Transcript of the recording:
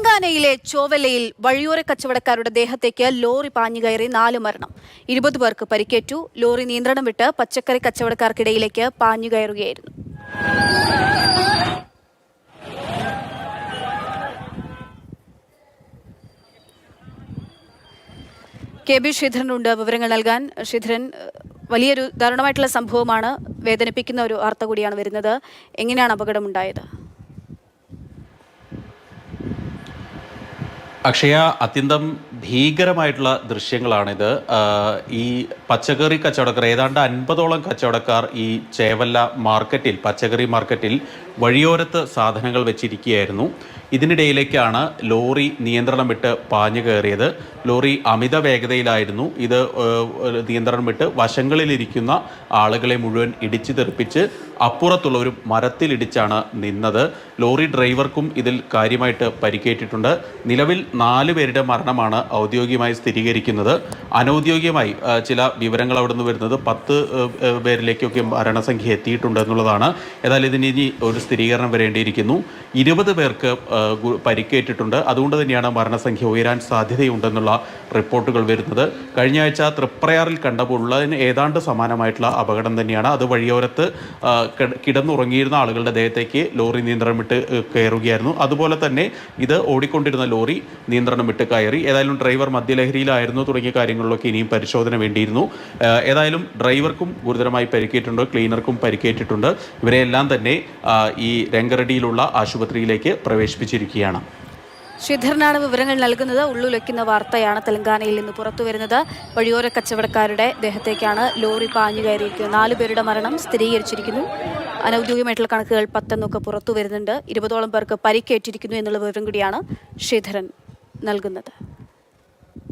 തെലങ്കാനയിലെ ചോവലയിൽ വഴിയോര കച്ചവടക്കാരുടെ ദേഹത്തേക്ക് ലോറി പാഞ്ഞുകയറി നാല് മരണം. ഇരുപത് പേർക്ക് പരിക്കേറ്റു. ലോറി നിയന്ത്രണം വിട്ട് പച്ചക്കറി കച്ചവടക്കാർക്കിടയിലേക്ക് പാഞ്ഞുകയറുകയായിരുന്നു കെ ബി ശ്രീധരനുണ്ട്. വിവരങ്ങൾ നൽകാൻ ശ്രീധരൻ വലിയൊരു ദാരുണമായിട്ടുള്ള സംഭവമാണ് വേദനിപ്പിക്കുന്ന ഒരു വാർത്ത കൂടിയാണ് വരുന്നത്. എങ്ങനെയാണ് അപകടമുണ്ടായത്? അക്ഷയ അത്യന്തം ഭീകരമായിട്ടുള്ള ദൃശ്യങ്ങളാണിത്. ഈ പച്ചക്കറി കച്ചവടക്കാർ ഏതാണ്ട് അൻപതോളം കച്ചവടക്കാർ ഈ ചേവല്ല മാർക്കറ്റിൽ പച്ചക്കറി മാർക്കറ്റിൽ വഴിയോരത്ത് സാധനങ്ങൾ വെച്ചിരിക്കുകയായിരുന്നു. ഇതിനിടയിലേക്കാണ് ലോറി നിയന്ത്രണം വിട്ട് പാഞ്ഞു കയറിയത്. ലോറി അമിത വേഗതയിലായിരുന്നു. ഇത് നിയന്ത്രണം വിട്ട് വശങ്ങളിലിരിക്കുന്ന ആളുകളെ മുഴുവൻ ഇടിച്ചു തെറിപ്പിച്ച് അപ്പുറത്തുള്ള ഒരു മരത്തിലിടിച്ചാണ് നിന്നത്. ലോറി ഡ്രൈവർക്കും ഇതിൽ കാര്യമായിട്ട് പരിക്കേറ്റിട്ടുണ്ട്. നിലവിൽ നാല് പേരുടെ മരണമാണ് ഔദ്യോഗികമായി സ്ഥിരീകരിക്കുന്നത്. അനൗദ്യോഗികമായി ചില വിവരങ്ങൾ അവിടെ നിന്ന് വരുന്നത് പത്ത് പേരിലേക്കൊക്കെ മരണസംഖ്യ എത്തിയിട്ടുണ്ട് എന്നുള്ളതാണ്. ഏതായാലും ഇതിന് ഇനി ഒരു സ്ഥിരീകരണം വരേണ്ടിയിരിക്കുന്നു. ഇരുപത് പേർക്ക് പരിക്കേറ്റിട്ടുണ്ട്. അതുകൊണ്ട് തന്നെയാണ് മരണസംഖ്യ ഉയരാൻ സാധ്യതയുണ്ടെന്നുള്ള റിപ്പോർട്ടുകൾ വരുന്നത്. കഴിഞ്ഞ ആഴ്ച തൃപ്രയാറിൽ കണ്ടപ്പോൾ ഉള്ളതിന് ഏതാണ്ട് സമാനമായിട്ടുള്ള അപകടം തന്നെയാണ്. അത് വഴിയോരത്ത് കിടന്നുറങ്ങിയിരുന്ന ആളുകളുടെ ദേഹത്തേക്ക് ലോറി നിയന്ത്രണം വിട്ട് കയറുകയായിരുന്നു. അതുപോലെ തന്നെ ഇത് ഓടിക്കൊണ്ടിരുന്ന ലോറി നിയന്ത്രണം വിട്ട് കയറി. ഏതായാലും ഡ്രൈവർ മദ്യലഹരിയിലായിരുന്നു തുടങ്ങിയ കാര്യങ്ങളിലൊക്കെ ഇനിയും പരിശോധന വേണ്ടിയിരുന്നു. ഏതായാലും ഡ്രൈവർക്കും ഗുരുതരമായി പരിക്കേറ്റിട്ടുണ്ട് ക്ലീനർക്കും പരിക്കേറ്റിട്ടുണ്ട്. ഇവരെല്ലാം തന്നെ ഈ രംഗറെഡിയിലുള്ള ആശുപത്രിയിലേക്ക് പ്രവേശിപ്പിച്ചിരിക്കുകയാണ്. ശ്രീധരനാണ് വിവരങ്ങൾ നൽകുന്നത്. ഉള്ളുലയ്ക്കുന്ന വാർത്തയാണ് തെലങ്കാനയിൽ നിന്ന് പുറത്തു വരുന്നത് വഴിയോര കച്ചവടക്കാരുടെ ദേഹത്തേക്കാണ് ലോറി പാഞ്ഞു കയറിയിരിക്കുന്നത്. നാലു പേരുടെ മരണം സ്ഥിരീകരിച്ചിരിക്കുന്നു. അനൌദ്യോഗികമായിട്ടുള്ള കണക്കുകൾ പത്തെന്നൊക്കെ പുറത്തു വരുന്നുണ്ട് ഇരുപതോളം പേർക്ക് പരിക്കേറ്റിരിക്കുന്നു എന്നുള്ള വിവരം കൂടിയാണ് ശ്രീധരൻ നൽകുന്നത്.